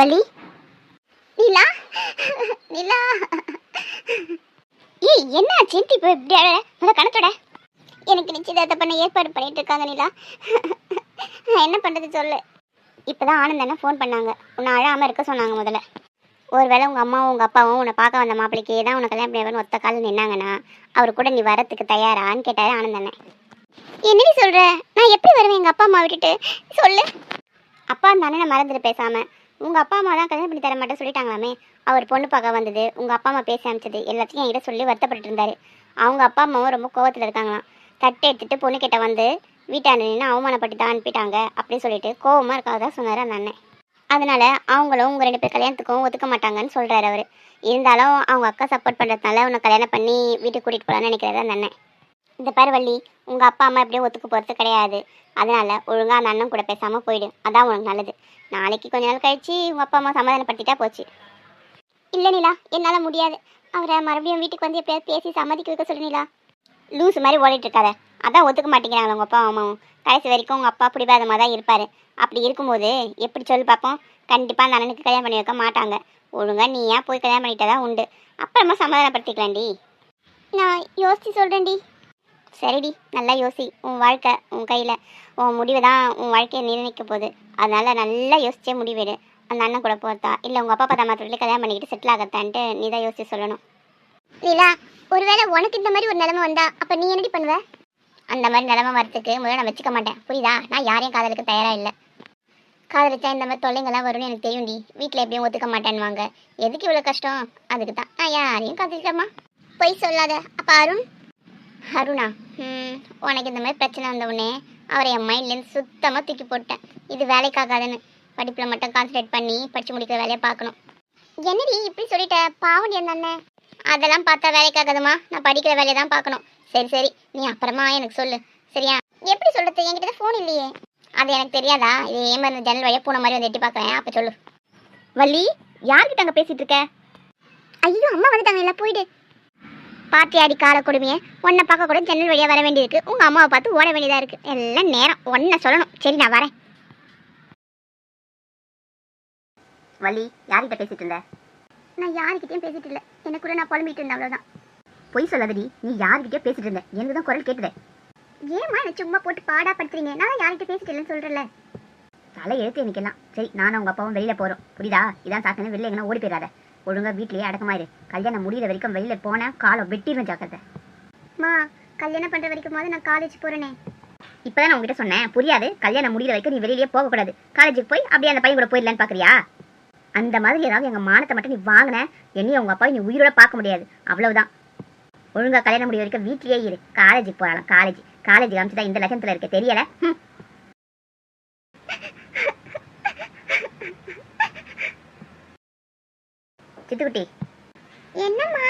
வள்ளி? நிலா? நிலா? ஏய் என்ன சிந்தி இப்போ இப்படி அழ முத கணத்தோட எனக்கு நிச்சயதார்த்தம் பண்ண ஏற்பாடு பண்ணிட்டு இருக்காங்க நிலா. நான் என்ன பண்ணுறது சொல்லு. இப்போதான் ஆனந்தண்ணா ஃபோன் பண்ணாங்க. உன்னை அழாமல் இருக்க சொன்னாங்க முதல்ல. ஒருவேளை உங்கள் அம்மாவும் உங்கள் அப்பாவும் உன்னை பார்க்க வந்த மாப்பிளைக்கு தான் உனக்கு கல்யாணம் பண்ணி ஒத்த காலில் நின்னாங்கன்னா அவர் கூட நீ வரத்துக்கு தயாரான்னு கேட்டாரு ஆனந்தண்ணன் என்னடி சொல்கிற நான் எப்படி வருவேன் எங்கள் அப்பா அம்மா விட்டுட்டு? சொல்லு. அப்பா இருந்தானே நான் மறந்துட்டு பேசாமல் உங்கள் அப்பா அம்மா தான் கல்யாணம் பண்ணி தர மாட்டேன் சொல்லிட்டாங்களாமே? அவர் பொண்ணு பார்க்க வந்தது உங்கள் அப்பா அம்மா பேசி அமிச்சது எல்லாத்தையும் என்கிட்ட சொல்லி வருத்தப்பட்டு இருந்தார். அவங்க அப்பா அம்மாவும் ரொம்ப கோவத்தில் இருக்காங்களாம். தட்டை எடுத்துட்டு பொண்ணு கிட்ட வந்து வீட்டாண்ட நின்று அவமானப்பட்டு தான் அனுப்பிட்டாங்க அப்படின்னு சொல்லிட்டு கோவமாக இருக்காதான் சொன்னார் அந்த அண்ணன். அதனால் அவங்களும் உங்கள் ரெண்டு பேர் கல்யாணத்துக்கும் ஒத்துக்க மாட்டாங்கன்னு சொல்கிறாரு அவர். இருந்தாலும் அவங்க அக்கா சப்போர்ட் பண்ணுறதுனால உன்னை கல்யாணம் பண்ணி வீட்டுக்கு கூட்டிகிட்டு போகலான்னு நினைக்கிறாரு அந்த அண்ணன். இந்த பேர் வள்ளி உங்கள் அப்பா அம்மா எப்படியும் ஒத்துக்க போகிறது கிடையாது. அதனால ஒழுங்காக அந்த அண்ணன் கூட பேசாமல் போயிடு. அதான் உனக்கு நல்லது. நாளைக்கு கொஞ்ச நாள் கழிச்சு உங்கள் அப்பா அம்மா சமாதானப்படுத்திட்டா போச்சு. இல்லை நிலா என்னால் முடியாது. அவரை மறுபடியும் வீட்டுக்கு வந்து எப்படியாவது பேசி சம்மதிக்க வைக்க சொல்லு நிலா. லூஸ் மாதிரி ஓடிட்டு இருக்காத. அதான் ஒத்துக்க மாட்டேங்கிறாங்களா உங்கள் அப்பா அம்மாவும். கடைசி வரைக்கும் உங்கள் அப்பா பிடிவாதமாக தான் இருப்பார். அப்படி இருக்கும்போது எப்படி சொல்லி பார்ப்போம் கண்டிப்பாக அந்த அண்ணனுக்கு கல்யாணம் பண்ணி வைக்க மாட்டாங்க. ஒழுங்கா நீ ஏன் போய் கல்யாணம் பண்ணிட்டதான் உண்டு. அப்புறமா சமாதானப்படுத்திக்கலாம்டி. நான் யோசித்து சொல்கிறேன்டி சரிடி நல்லா யோசி. உன் வாழ்க்கை உன் கையில். உன் முடிவு தான் உன் வாழ்க்கையை நிர்ணயிக்க போகுது. அதனால நல்லா யோசிச்சே முடிவெடு அந்த அண்ணன் கூட போகிறதா இல்லை உங்கள் அப்பா பார்த்தா மாத்திரத்தில் கல்யாணம் பண்ணிக்கிட்டு செட்டில் ஆகத்தான்ட்டு நீ தான் யோசிச்சு சொல்லணும். லீலா ஒருவேளை உனக்கு இந்த மாதிரி ஒரு நிலைமை வந்தா அப்போ நீ என்னடி பண்ணுவ? அந்த மாதிரி நிலைமை வரத்துக்கு முதல்ல நான் வச்சுக்க மாட்டேன். புரியுதா? நான் யாரையும் காதலுக்கு தயாராக இல்லை. காதலிச்சா இந்த மாதிரி தொல்லைங்கள்லாம் வரும்னு எனக்கு தெரியும்டி. வீட்டில் எப்படியும் ஒத்துக்க மாட்டேன்னுவாங்க. எதுக்கு இவ்வளோ கஷ்டம்? அதுக்கு தான். நான் யாரையும் காதலிக்கமா பொய் சொல்லாத. அப்போ அருண்? அருணா உனக்கு இந்த மாதிரி பிரச்சனை வந்த உடனே அவரை என் மைண்ட்லேருந்து சுத்தமாக தூக்கி போட்டேன் இது வேலைக்காகாதுன்னு. படிப்பில் மட்டும் கான்சன்ட்ரேட் பண்ணி படித்து முடிக்கிற வேலையை பார்க்கணும். என்னடி இப்படி சொல்லிட்ட? பாவண்டி என்னண்ணே அதெல்லாம் பார்த்தா வேலைக்காகாதுமா. நான் படிக்கிற வேலையை தான் பார்க்கணும். சரி சரி. நீ அப்புறமா எனக்கு சொல்லு. சரியா? எப்படி சொல்றது? என்கிட்ட ஃபோன் இல்லையே. அது எனக்கு தெரியாதா? இது ஏன் இந்த ஜன்னல் வழியாக பூனை மாதிரி வந்து எட்டி பார்க்குறேன்? அப்போ சொல்லு. வள்ளி யார்கிட்ட அங்கே பேசிகிட்டு இருக்க? ஐயோ அம்மா வந்துட்டாங்க. எல்லாம் இல்லை போயிடு பாத்தியாடி கால கொடுமையை உன்னை பார்க்க கூட ஜன்னல் வழியாக வர வேண்டியிருக்கு. உங்கள் அம்மாவை பார்த்து ஓட வேண்டியதாக இருக்குது எல்லாம் நேரம். ஒன்றை சொல்லணும். சரி நான் வரேன். வள்ளி யார்கிட்ட பேசிட்டு இருந்த? நான் யார்கிட்டயும் பேசிட்டு இல்லை. எனக்கு கூட நான் புலம்பிட்டு இருந்தேன் அவ்வளோதான் பொய் சொல்லாதடி. நீ யார்கிட்டயோ பேசிட்டு இருந்த. எனக்கு தான் குரல் கேட்டுது ஏமா என்ன சும்மா போட்டு பாடா படுத்துறீங்க? நான் யார்கிட்ட பேசிட்டு இல்லைன்னு சொல்கிறேன்ல தலை எழுத்து எனக்கெல்லாம் சரி நானும் உங்கள் அப்பாவும் வெளியில் போகிறோம் புரியுதா? இதான் சாக்கணும் வெளில எங்கன்னா ஓடி போயிடாத ஒழுங்கா வீட்லயே அடக்கமாயிரு கல்யாணம் முடியிற வரைக்கும் வெளியில போனேன் காலை வெட்டிடும் ஜாக்கிரதை. மா கல்யாணம் பண்ற வரைக்கும் போது நான் காலேஜ் போறேனே. இப்பதான் நான் உங்ககிட்ட சொன்னேன். புரியாது. கல்யாணம் முடியிற வரைக்கும் நீ வெளியிலேயே போக கூடாது காலேஜுக்கு போய் அப்படியே அந்த பையன் கூட போயிடலான்னு பாக்குறியா? அந்த மாதிரி ஏதாவது எங்க மானத்தை மட்டும் நீ வாங்கின என்னையும் உங்க அப்பாவை நீ உயிரோட பார்க்க முடியாது. அவ்வளவுதான். ஒழுங்கா கல்யாணம் முடிய வரைக்கும் வீட்லயே இரு. காலேஜுக்கு போகலாம் காலேஜ் காலேஜ் காமிச்சுதான் இந்த லட்சத்துல இருக்க. தெரியல? சித்துக்குட்டி. என்னம்மா?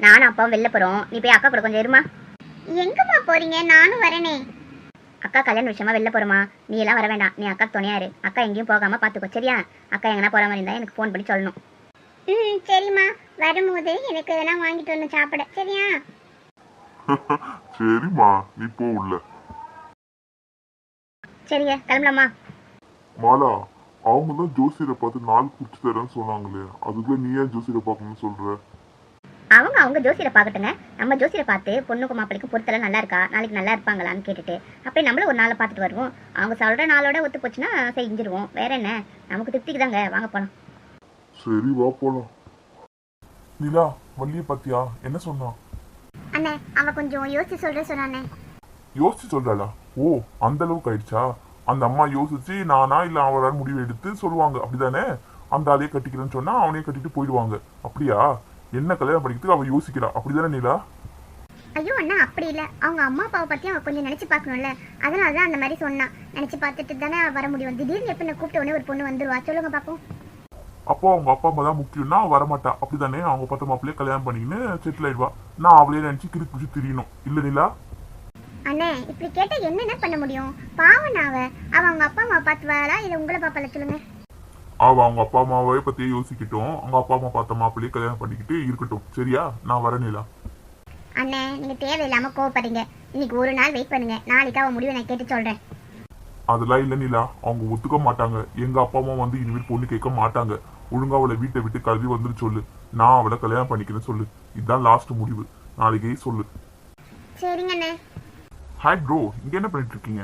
நானும் அப்பாவும் வெளில போறோம். நீ போய் அக்கா கூட கொஞ்சம் இருமா. எங்கம்மா போறீங்க? நானும் வரனே. அக்கா கல்யாண விஷயமா வெளில போறோமா நீ எல்லாம் வர வேண்டாம். நீ அக்கா துணையா இரு. அக்கா எங்கேயும் போகாம பாத்துக்கோ. சரியா? அக்கா எங்கன்னா போற மாதிரி இருந்தா எனக்கு ஃபோன் பண்ணி சொல்லணும். ம் சரிம்மா. வரும்போது எனக்கு இதெல்லாம் வாங்கிட்டு வந்து சாப்பிட. சரியா? சரிம்மா. நீ போ உள்ள. சரிங்க கிளம்பலாமா மாலா அவங்க தான் ஜோசியரை பார்த்து நாள் குடிச்சு தரேன்னு சொன்னாங்களே. அதுக்குள்ள நீ ஏன் ஜோசியரை பார்க்கணும்னு சொல்ற? அவங்க அவங்க ஜோசியரை பார்க்கட்டுங்க. நம்ம ஜோசியரை பார்த்து பொண்ணுக்கும் மாப்பிளைக்கும் பொறுத்தெல்லாம் நல்லா இருக்கா? நாளைக்கு நல்லா இருப்பாங்களான்னு கேட்டுட்டு அப்படியே நம்மளும் ஒரு நாளை பார்த்துட்டு வருவோம். அவங்க சொல்ற நாளோட ஒத்து போச்சுன்னா செஞ்சிருவோம் வேற என்ன? நமக்கு திருப்திக்கு தாங்க. வாங்க போலாம். சரி வா போலாம். நிலா வள்ளிய பாத்தியா? என்ன சொன்னான் அண்ணே அவ கொஞ்சம் யோசிச்சு சொல்ற சொன்னானே. யோசிச்சு சொல்றாளா? ஓ அந்த அளவுக்கு ஆயிடுச்சா? அந்த அம்மா யோசிச்சு நானா இல்ல அவரால் முடிவு எடுத்து சொல்லுவாங்க. அப்படிதானே? அந்த ஆளையே கட்டிக்கிறேன்னு சொன்னா அவனையே கட்டிட்டு போயிடுவாங்க. அப்படியா? என்ன கல்யாணம் பண்ணிக்கிறதுக்கு அவ யோசிக்கிறா. அப்படிதானே நிலா? ஐயோ அண்ணா அப்படி இல்ல. அவங்க அம்மா அப்பாவை பத்தி அவ கொஞ்சம் நினைச்சு பார்க்கணும்ல. அதனால தான் அந்த மாதிரி சொன்னா. நினைச்சு பார்த்துட்டு தானே வர முடியும். திடீர்னு எப்ப நான் கூப்பிட்ட உடனே ஒரு பொண்ணு வந்துருவா. சொல்லுங்க பாப்போம். அப்போ அவங்க அப்பா அம்மா தான் முக்கியம்னா வரமாட்டா. அப்படிதானே? அவங்க பத்த மாப்பிள்ளையே கல்யாணம் பண்ணிக்கின்னு செட்டில் ஆயிடுவா. நான் அவளே நினைச்சு கிறுக்கு பிடிச்சி திரியணும். இல்ல நிலா? அண்ணே இப்படி கேட்டா என்னென்ன பண்ண முடியும்? பாவம் அவ. அவ அவங்க அப்பா அம்மா பார்த்துவாளா? இல்ல உங்களை பாப்பால சொல்லுங்க. அவ அவங்க அப்பா அம்மாவே பத்தியே யோசிக்கட்டும். அவங்க அப்பா அம்மா பார்த்த மாப்பிள்ளையே கல்யாணம் பண்ணிக்கிட்டு இருக்கட்டும். சரியா? நான் வரேன் நிலா. அண்ணே நீங்க தேவையில்லாம கோவப்படுறீங்க இன்னைக்கு ஒரு நாள் வெயிட் பண்ணுங்க. நாளைக்கு அவ முடிவை நான் கேட்டு சொல்றேன். அதெல்லாம் இல்ல நிலா. அவங்க ஒத்துக்க மாட்டாங்க. எங்க அப்பா அம்மா வந்து இனிமேல் பொண்ணு கேட்க மாட்டாங்க. ஒழுங்கா அவளை வீட்டை விட்டு கல்வி வந்துரு சொல்லு. நான் அவளை கல்யாணம் பண்ணிக்கிறேன்னு சொல்லு. இதுதான் லாஸ்ட் முடிவு. நாளைக்கே சொல்லு. சரிங்க அண்ணே. ஹாய் ப்ரோ இங்க என்ன பண்ணிட்டு இருக்கீங்க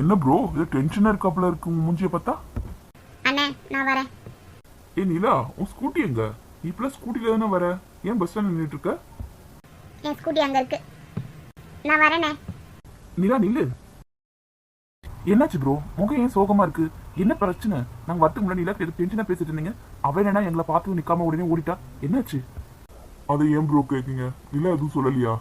என்ன ப்ரோ இது டென்ஷனா இருக்காப்புல இருக்கு உங்க மூஞ்சிய பார்த்தா? அண்ணே நான் வரேன். ஏ நிலா உன் ஸ்கூட்டி எங்க? நீ இப்பெல்லாம் ஸ்கூட்டில தானே வர? ஏன் பஸ் ஸ்டாண்ட் நின்றுட்டு இருக்க என் ஸ்கூட்டி அங்கே இருக்கு. நான் வரேனே. நிலா நில்லு. என்னாச்சு ப்ரோ முகம் ஏன் சோகமா இருக்கு? என்ன பிரச்சனை? நாங்க வரத்துக்கு முன்னாடி நிலா எது டென்ஷனா பேசிட்டு இருந்தீங்க. அவ என்னன்னா எங்களை பார்த்து நிக்காம உடனே ஓடிட்டா? என்னாச்சு? அது ஏன் ப்ரோ கேக்குங்க? நிலா எதுவும் சொல்லலையா?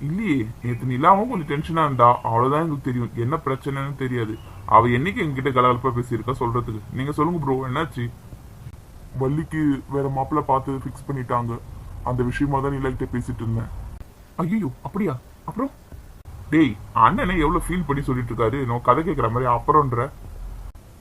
இல்லையே நேற்று நிலாவும் கொஞ்சம் டென்ஷனா இருந்தா அவ்வளவுதான் எங்களுக்கு தெரியும். என்ன பிரச்சனைன்னு தெரியாது. அவ என்னைக்கு எங்ககிட்ட கலகலப்பா பேசியிருக்கா சொல்கிறதுக்கு நீங்க சொல்லுங்க ப்ரோ என்னாச்சு? வள்ளிக்கு வேற மாப்பிள்ள பார்த்து ஃபிக்ஸ் பண்ணிட்டாங்க. அந்த விஷயமா தான் நிலாக்கிட்ட கிட்ட பேசிட்டு இருந்தேன். ஐயோ அப்படியா? அப்புறம்? டேய் அண்ணனே எவ்வளோ ஃபீல் பண்ணி சொல்லிட்டு இருக்காரு. நான் கதை கேட்குற மாதிரி அப்புறம்ன்ற.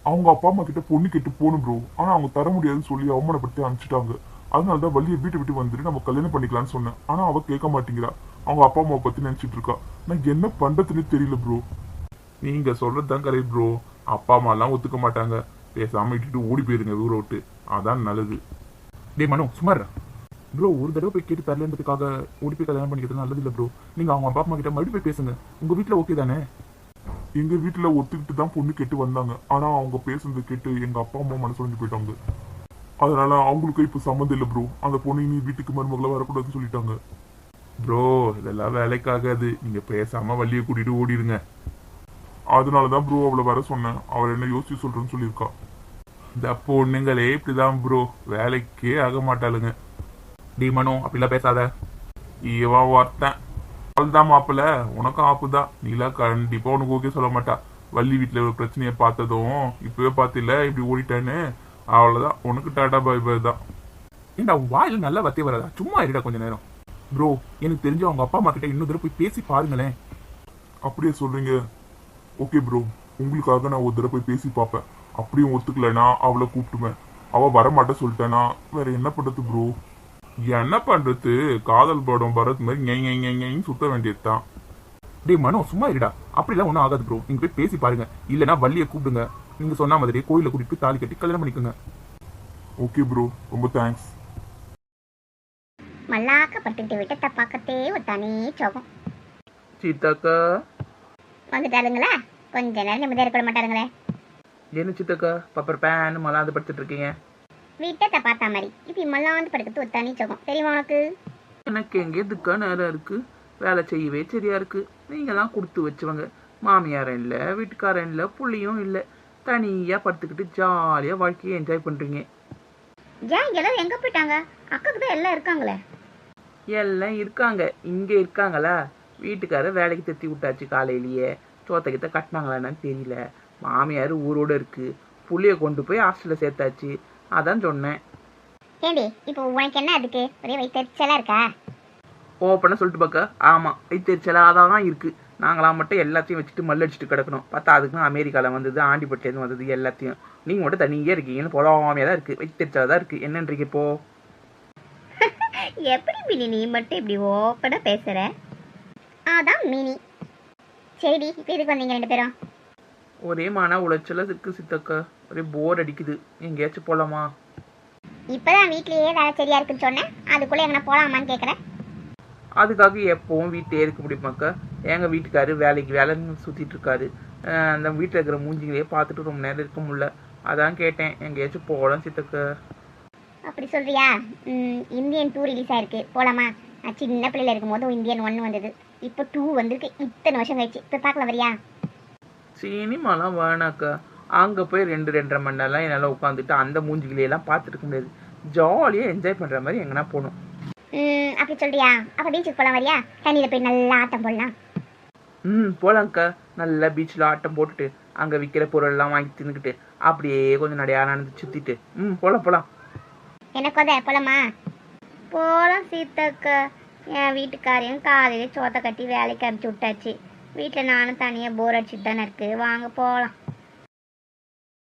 அவங்க அப்பா அம்மா கிட்ட பொண்ணு கேட்டு போகணும் ப்ரோ ஆனா அவங்க தர முடியாதுன்னு சொல்லி அவமானப்படுத்தி அனுப்பிச்சிட்டாங்க. அதனால தான் வள்ளியை வீட்டை விட்டு வந்துட்டு நம்ம கல்யாணம் பண்ணிக்கலாம்னு சொன்னேன். ஆனா அவ கேட்க மாட்டேங்கிறா. அவங்க அப்பா அம்மாவை பத்தி நினைச்சிட்டு இருக்கா. நான் என்ன பண்றதுன்னு தெரியல ப்ரோ நீங்க சொல்றது தான் கரெக்ட் ப்ரோ அப்பா அம்மா எல்லாம் ஒத்துக்க மாட்டாங்க. பேசாம இட்டுட்டு ஓடி போயிருங்க ஊரை விட்டு. அதான் நல்லது. டேய் மனு சுமார் ப்ரோ ஒரு தடவை போய் கேட்டு தரலன்றதுக்காக ஓடி போய் கல்யாணம் பண்ணிக்கிறது நல்லது இல்லை ப்ரோ நீங்க அவங்க அப்பா அம்மா கிட்ட மறுபடியும் போய் பேசுங்க. உங்க வீட்ல ஓகே தானே? எங்க வீட்டுல ஒத்துக்கிட்டு தான் பொண்ணு கேட்டு வந்தாங்க. ஆனா அவங்க பேசுனது கேட்டு எங்க அப்பா அம்மா மனசு உடைஞ்சு போயிட்டாங்க. அதனால அவங்களுக்கு இப்ப சம்மந்தம் இல்லை ப்ரோ அந்த பொண்ணு இனி வீட்டுக்கு மருமகளா வரக்கூடாதுன்னு சொல்லிட்டாங்க. ப்ரோ இதெல்லாம் வேலைக்காகாது. நீங்க பேசாம வள்ளியை கூட்டிட்டு ஓடிடுங்க அதனாலதான் ப்ரோ அவளை வர சொன்னேன். அவள் என்ன யோசிச்சு சொல்றேன்னு சொல்லியிருக்கா. இந்த பொண்ணுங்களே இப்படிதான் ப்ரோ. வேலைக்கே ஆக மாட்டாளுங்க. டி மனோ அப்படிலாம் பேசாத. இவன் ஒருத்தன். அவள்தான் மாப்பிள்ள உனக்கும் ஆப்புதான் நீலா கண்டிப்பா உனக்கு ஓகே சொல்ல மாட்டா. வள்ளி வீட்டுல ஒரு பிரச்சனையை பார்த்ததும் இப்பவே பார்த்தில்ல இப்படி ஓடிட்டேன்னு. அவ்வளவுதான். உனக்கு டாடா பாய் பாய் தான். ஏண்டா வாயில் நல்லா வத்தி வராதா? சும்மா இருடா கொஞ்ச நேரம். ப்ரோ எனக்கு தெரிஞ்ச அவங்க அப்பா அம்மா கிட்ட இன்னொரு தடவை போய் பேசி பாருங்களேன். அப்படியே சொல்றீங்க. ஓகே ப்ரோ உங்களுக்காக நான் ஒரு தடவை போய் பேசி பார்ப்பேன். அப்படியும் ஒத்துக்கலைன்னா அவளை கூப்பிட்டுவேன் அவள் வரமாட்டே சொல்லிட்டேனா. வேற என்ன பண்றது ப்ரோ என்ன பண்றது? காதல் படம் வரது மாதிரி ஞை ஞை சுத்த வேண்டியதுதான். டேய் மனோ சும்மா இருடா. அப்படிலாம் ஒன்றும் ஆகாது ப்ரோ நீங்க போய் பேசி பாருங்க. இல்லைன்னா வள்ளியை கூப்பிடுங்க. நீங்க சொன்ன மாதிரி கோயிலில் கூட்டிட்டு போய் தாலி கட்டி கல்யாணம் பண்ணிக்கோங்க. ஓகே ப்ரோ ரொம்ப தேங்க்ஸ் மல்லாக்க பட்டுக்கிட்டு விட்டத்தை பார்க்கத்தே ஒரு தனி சோகம். சீதாக்கா. வந்துட்டாருங்களா கொஞ்ச நேரம் நிம்மதியாக இருக்க மாட்டாருங்களே. என்ன சித்தக்கா பப்பர் பேன் மலாந்து படுத்துட்டு இருக்கீங்க விட்டத்தை பார்த்தா மாதிரி. இப்படி மல்லாந்து படுக்கிறது ஒரு தனி சோகம். தெரியுமா உனக்கு? எனக்கு எங்கே எதுக்கா நேரம் இருக்கு? வேலை செய்யவே சரியா இருக்கு. நீங்களாம் கொடுத்து வச்சவங்க. மாமியாரும் இல்லை வீட்டுக்காரன் இல்லை புள்ளியும் இல்லை. தனியாக படுத்துக்கிட்டு ஜாலியாக வாழ்க்கையை என்ஜாய் பண்ணுறீங்க ஏன் எல்லாரும் எங்கே போயிட்டாங்க? அக்காக்கு தான் எல்லாம் இருக்காங்களே. எல்லாம் இருக்காங்க. இங்கே இருக்காங்களா? வீட்டுக்காரர் வேலைக்கு தத்தி விட்டாச்சு காலையிலேயே. சோத்தக்கிட்ட கட்டினாங்களான்னு தெரியல. மாமியார் ஊரோட இருக்கு. புள்ளைய கொண்டு போய் ஹாஸ்டலில் சேர்த்தாச்சு. அதான் சொன்னேன். ஏண்டி இப்போ உனக்கு என்ன அதுக்கு? ஒரே வயிற்றுச்சலாக இருக்கா? ஓப்பனாக சொல்லிட்டு பார்க்க ஆமாம் வைத்தறிச்சலாக தான் இருக்குது நாங்களாம் மட்டும் எல்லாத்தையும் வச்சுட்டு மல்லடிச்சிட்டு கிடக்கணும். பார்த்தா அதுக்கு அமெரிக்காவில் வந்தது ஆண்டிப்பட்டிலேருந்து வந்தது எல்லாத்தையும். நீங்கள் மட்டும் தனியாக இருக்கீங்கன்னு பொறாமையாக தான் இருக்குது வைத்தறிச்சலாக தான் இருக்குது என்னன்றீங்க இப்போ? எப்படி மினி? நீ மட்டும் இப்படி ஓப்பனாக பேசுகிற அதான் மினி. சரிடி இப்போ எதுக்கு வந்தீங்க ரெண்டு பேரும்? ஒரே மன உளைச்சலாக இருக்குது சித்தக்கா. ஒரே போர் அடிக்குது. எங்கேயாச்சும் போகலாமா இப்போதான் வீட்லயே வேலை சரியா இருக்குன்னு சொன்னேன். அதுக்குள்ளே எங்கன்னா போகலாமான்னு கேட்குறேன் அதுக்காக எப்பவும் வீட்டிலே இருக்க முடியுமாக்கா எங்கள் வீட்டுக்காரு வேலைக்கு வேலைன்னு சுற்றிட்டு இருக்காரு. அந்த வீட்டில் இருக்கிற மூஞ்சிங்களையே பார்த்துட்டு ரொம்ப நேரம் இருக்க முடியல. அதான் கேட்டேன். எங்கேயாச்சும் போகலாம் சித்தக்கா. அப்படி சொல்றியா? ம், இந்தியன் டூ ரிலீஸ் ஆயிருக்கு. போலாமா? நான் சின்ன பிள்ளையில இருக்கும்போது இந்தியன் ஒன் வந்தது. இப்போ டூ வந்திருக்கு. இத்தனை வருஷம் கழிச்சு. இப்போ பார்க்கலாம் வரியா? சினிமாலாம் வேணாக்கா. அங்கே போய் ரெண்டு ரெண்டரை மணி நேரம்லாம் என்னால் உட்காந்துட்டு அந்த மூஞ்சிகளையெல்லாம் பார்த்துட்டு இருக்க முடியாது. ஜாலியாக என்ஜாய் பண்ணுற மாதிரி எங்கன்னா போகணும். அப்படி சொல்றியா? அப்போ பீச்சுக்கு போகலாம் வரியா? தண்ணியில் போய் நல்லா ஆட்டம் போடலாம். ம் போகலாங்க்கா நல்லா பீச்சில் ஆட்டம் போட்டுட்டு அங்கே விற்கிற பொருள்லாம் வாங்கி தின்னுக்கிட்டு அப்படியே கொஞ்சம் நடையா நடந்து சுற்றிட்டு ம் போகலாம் போகலாம் எனக்கு கொத? எப்பலம்மா போகலாம் சீதாக்கா. என் வீட்டுக்காரையும் காலையில் சோத்தை கட்டி வேலைக்கு அனுப்பிச்சி விட்டாச்சு. வீட்டில் நானும் தனியாக போர் அடிச்சுட்டு தானே இருக்கு. வாங்க போகலாம்